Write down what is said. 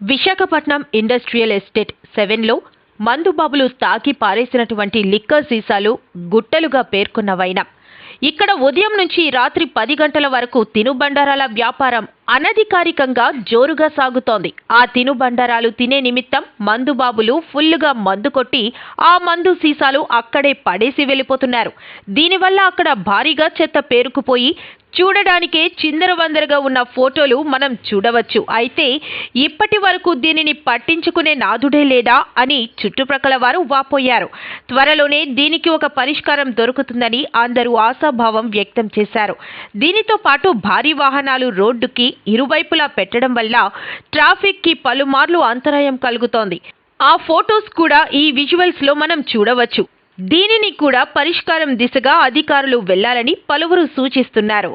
Visakhapatnam industrial estate సెవెన్లో మందుబాబులు తాకి పారేసినటువంటి liquor సీసాలు గుట్టలుగా పేర్కొన్నవైన. ఇక్కడ ఉదయం నుంచి రాత్రి పది గంటల వరకు తినుబండారాల వ్యాపారం అనధికారికంగా జోరుగా సాగుతోంది. ఆ తినుబండారాలు తినే నిమిత్తం మందుబాబులు ఫుల్లుగా మందు కొట్టి ఆ మందు సీసాలు అక్కడే పడేసి వెళ్ళిపోతున్నారు. దీనివల్ల అక్కడ భారీగా చెత్త పేరుకుపోయి చూడడానికే చిందరవందరగా ఉన్న ఫోటోలు మనం చూడవచ్చు. అయితే ఇప్పటి వరకు దీనిని పట్టించుకునే నాదుడే లేదా అని చుట్టుప్రక్కల వారు వాపోయారు. త్వరలోనే దీనికి ఒక పరిష్కారం దొరుకుతుందని అందరూ ఆశాభావం వ్యక్తం చేశారు. దీనితో పాటు భారీ వాహనాలు రోడ్డుకి ఇరువైపులా పెట్టడం వల్ల ట్రాఫిక్కి పలుమార్లు అంతరాయం కలుగుతోంది. ఆ ఫోటోస్ కూడా ఈ విజువల్స్లో మనం చూడవచ్చు. దీనిని కూడా పరిష్కారం దిశగా అధికారులు వెళ్ళాలని పలువురు సూచిస్తున్నారు.